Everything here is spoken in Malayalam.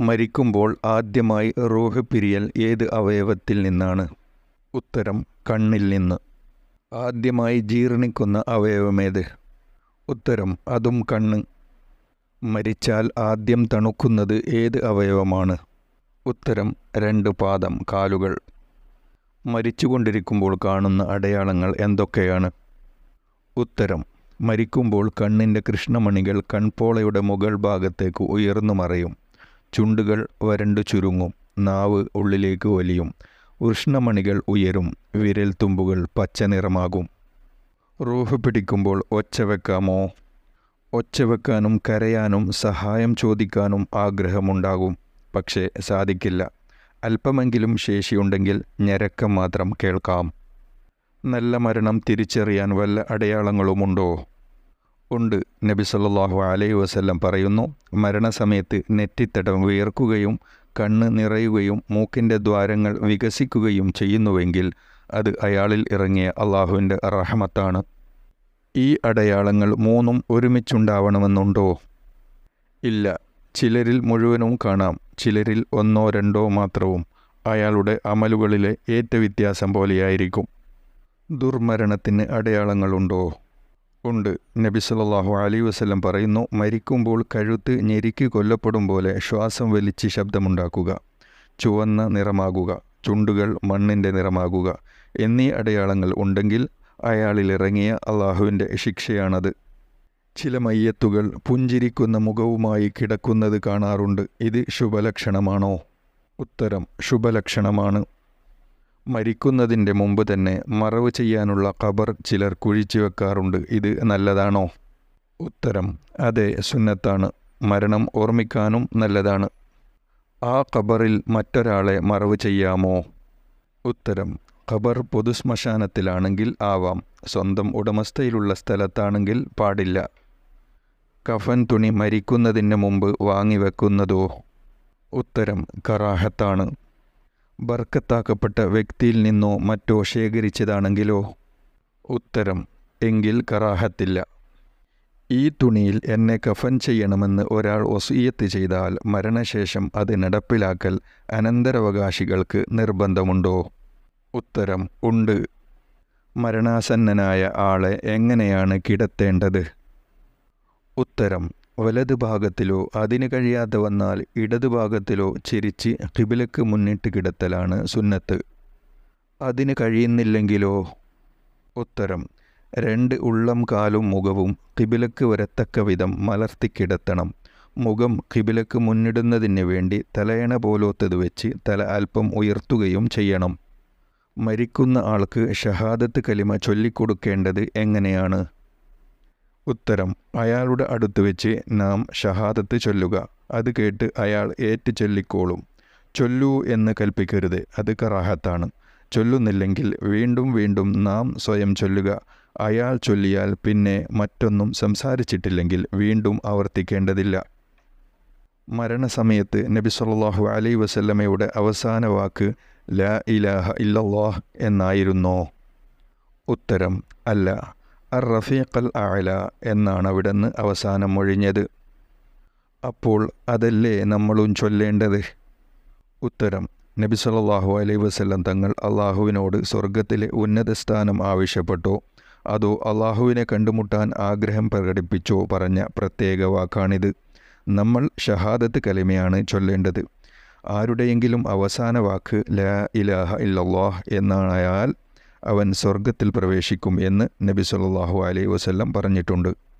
മരിക്കുമ്പോൾ ആദ്യമായി റൂഹ് പിരിയൽ ഏത് അവയവത്തിൽ നിന്നാണ്? ഉത്തരം കണ്ണിൽ നിന്ന്. ആദ്യമായി ജീർണിക്കുന്ന അവയവമേത് ഉത്തരം അതും കണ്ണ്. മരിച്ചാൽ ആദ്യം തണുക്കുന്നത് ഏത് അവയവമാണ്? ഉത്തരം രണ്ട് പാദം കാലുകൾ. മരിച്ചുകൊണ്ടിരിക്കുമ്പോൾ കാണുന്ന അടയാളങ്ങൾ എന്തൊക്കെയാണ്? ഉത്തരം മരിക്കുമ്പോൾ കണ്ണിന്റെ കൃഷ്ണമണികൾ കൺപോളയുടെ മുകൾ ഭാഗത്തേക്ക് ഉയർന്നു മറയും. ചുണ്ടുകൾ വരണ്ടു ചുരുങ്ങും നാവ് ഉള്ളിലേക്ക് വലിയും ഉഷ്ണമണികൾ ഉയരും വിരൽ തുമ്പുകൾ പച്ച നിറമാകും. റൂഹ് പിടിക്കുമ്പോൾ ഒച്ച വെക്കാമോ? ഒച്ച വെക്കാനും കരയാനും സഹായം ചോദിക്കാനും ആഗ്രഹമുണ്ടാകും പക്ഷേ സാധിക്കില്ല. അല്പമെങ്കിലും ശേഷിയുണ്ടെങ്കിൽ ഞരക്കം മാത്രം കേൾക്കാം. നല്ല മരണം തിരിച്ചറിയാൻ വല്ല അടയാളങ്ങളുമുണ്ടോ? ഉണ്ട്. നബി സല്ലാഹു അലൈഹി വസല്ലം പറയുന്നു മരണസമയത്ത് നെറ്റിത്തടം വിയർക്കുകയും കണ്ണ് നിറയുകയും മൂക്കിന്റെ ദ്വാരങ്ങൾ വികസിക്കുകയും ചെയ്യുന്നുവെങ്കിൽ അത് അയാളിൽ ഇറങ്ങിയ അള്ളാഹുവിന്റെ റഹമത്താണ്. ഈ അടയാളങ്ങൾ മൂന്നും ഒരുമിച്ചുണ്ടാവണമെന്നുണ്ടോ? ഇല്ല. ചിലരിൽ മുഴുവനും കാണാം. ചിലരിൽ ഒന്നോ രണ്ടോ മാത്രവും. അയാളുടെ അമലുകളിലെ ഏറ്റവ്യത്യാസം പോലെയായിരിക്കും. ദുർമരണത്തിന് അടയാളങ്ങളുണ്ടോ? ഉണ്ട്. നബി സല്ലല്ലാഹു അലൈഹി വസ്ലം പറയുന്നു മരിക്കുമ്പോൾ കഴുത്ത് ഞെരുക്കി കൊല്ലപ്പെടും പോലെ ശ്വാസം വലിച്ച് ശബ്ദമുണ്ടാക്കുക. ചുവന്ന നിറമാകുക. ചുണ്ടുകൾ മണ്ണിന്റെ നിറമാകുക. എന്നീ അടയാളങ്ങൾ ഉണ്ടെങ്കിൽ അയാളിലിറങ്ങിയ അള്ളാഹുവിന്റെ ശിക്ഷയാണത്. ചില മയ്യത്തുകൾ പുഞ്ചിരിക്കുന്ന മുഖവുമായി കിടക്കുന്നത് കാണാറുണ്ട്. ഇത് ശുഭലക്ഷണമാണോ? ഉത്തരം ശുഭലക്ഷണമാണ്. മരിക്കുന്നതിന്റെ മുമ്പ് തന്നെ മറവ് ചെയ്യാനുള്ള ഖബർ ചിലർ കുഴിച്ചു വെക്കാറുണ്ട്. ഇത് നല്ലതാണോ? ഉത്തരം അതെ സുന്നത്താണ്. മരണം ഓർമ്മിക്കാനും നല്ലതാണ്. ആ ഖബറിൽ മറ്റൊരാളെ മറവ് ചെയ്യാമോ? ഉത്തരം ഖബർ പൊതുശ്മശാനത്തിലാണെങ്കിൽ ആവാം. സ്വന്തം ഉടമസ്ഥയിലുള്ള സ്ഥലത്താണെങ്കിൽ പാടില്ല. കഫൻ തുണി മരിക്കുന്നതിന് മുമ്പ് വാങ്ങിവെക്കുന്നതോ ഉത്തരം കറാഹത്താണ്. ബർക്കത്താക്കപ്പെട്ട വ്യക്തിയിൽ നിന്നോ മറ്റോ ശേഖരിച്ചതാണെങ്കിലോ? ഉത്തരം എങ്കിൽ കറാഹത്തില്ല. ഈ തുണിയിൽ എന്നെ കഫൻ ചെയ്യണമെന്ന് ഒരാൾ ഒസീയത്ത് ചെയ്താൽ മരണശേഷം അത് നടപ്പിലാക്കൽ അനന്തരവകാശികൾക്ക് നിർബന്ധമുണ്ടോ? ഉത്തരം ഉണ്ട്. മരണാസന്നനായ ആളെ എങ്ങനെയാണ് കിടത്തേണ്ടത്? ഉത്തരം വലതു ഭാഗത്തിലോ അതിന് കഴിയാതെ വന്നാൽ ഇടതു ഭാഗത്തിലോ ചിരിച്ച് കിബിലക്ക് മുന്നിട്ട് കിടത്തലാണ് സുന്നത്ത്. അതിന് കഴിയുന്നില്ലെങ്കിലോ? ഉത്തരം. രണ്ട് ഉള്ളം കാലും മുഖവും കിബിലക്ക് വരത്തക്ക വിധം മലർത്തിക്കിടത്തണം മുഖം കിബിലക്ക് മുന്നിടുന്നതിന് വേണ്ടി തലയണ പോലോത്തത് വെച്ച് തല അല്പം ഉയർത്തുകയും ചെയ്യണം. മരിക്കുന്ന ആൾക്ക് ഷഹാദത്ത് കലിമ ചൊല്ലിക്കൊടുക്കേണ്ടത് എങ്ങനെയാണ്? ഉത്തരം അയാളുടെ അടുത്ത് വെച്ച് നാം ഷഹാദത്ത് ചൊല്ലുക. അത് കേട്ട് അയാൾ ഏറ്റു ചൊല്ലിക്കോളും. ചൊല്ലൂ എന്ന് കൽപ്പിക്കരുത് അത് കറാഹത്താണ്. ചൊല്ലുന്നില്ലെങ്കിൽ വീണ്ടും വീണ്ടും നാം സ്വയം ചൊല്ലുക. അയാൾ ചൊല്ലിയാൽ പിന്നെ മറ്റൊന്നും സംസാരിച്ചിട്ടില്ലെങ്കിൽ വീണ്ടും ആവർത്തിക്കേണ്ടതില്ല. മരണസമയത്ത് നബി സല്ലാഹു അലൈ വസല്ലമയുടെ അവസാന വാക്ക് ലാ ഇലാഹ ഇല്ലല്ലാഹ് എന്നായിരുന്നോ? ഉത്തരം അല്ല. അർ റഫീഖൽ അഅല എന്നാണ് അവിടുന്ന് അവസാനം ഒഴിഞ്ഞത്. അപ്പോൾ അതല്ലേ നമ്മളും ചൊല്ലേണ്ടത്? ഉത്തരം നബി സല്ലല്ലാഹു അലൈ വസ്ലം തങ്ങൾ അള്ളാഹുവിനോട് സ്വർഗത്തിലെ ഉന്നത സ്ഥാനം ആവശ്യപ്പെട്ടോ. അതോ അള്ളാഹുവിനെ കണ്ടുമുട്ടാൻ ആഗ്രഹം പ്രകടിപ്പിച്ചോ പറഞ്ഞ പ്രത്യേക വാക്കാണിത്. നമ്മൾ ഷഹാദത്ത് കലിമയാണ് ചൊല്ലേണ്ടത്. ആരുടെയെങ്കിലും അവസാന വാക്ക് ലാ ഇലാഹ ഇല്ലല്ലാഹ് എന്നായാൽ അവൻ സ്വർഗത്തിൽ പ്രവേശിക്കും എന്ന് നബി സല്ലാഹു അലൈ വസല്ലം പറഞ്ഞിട്ടുണ്ട്.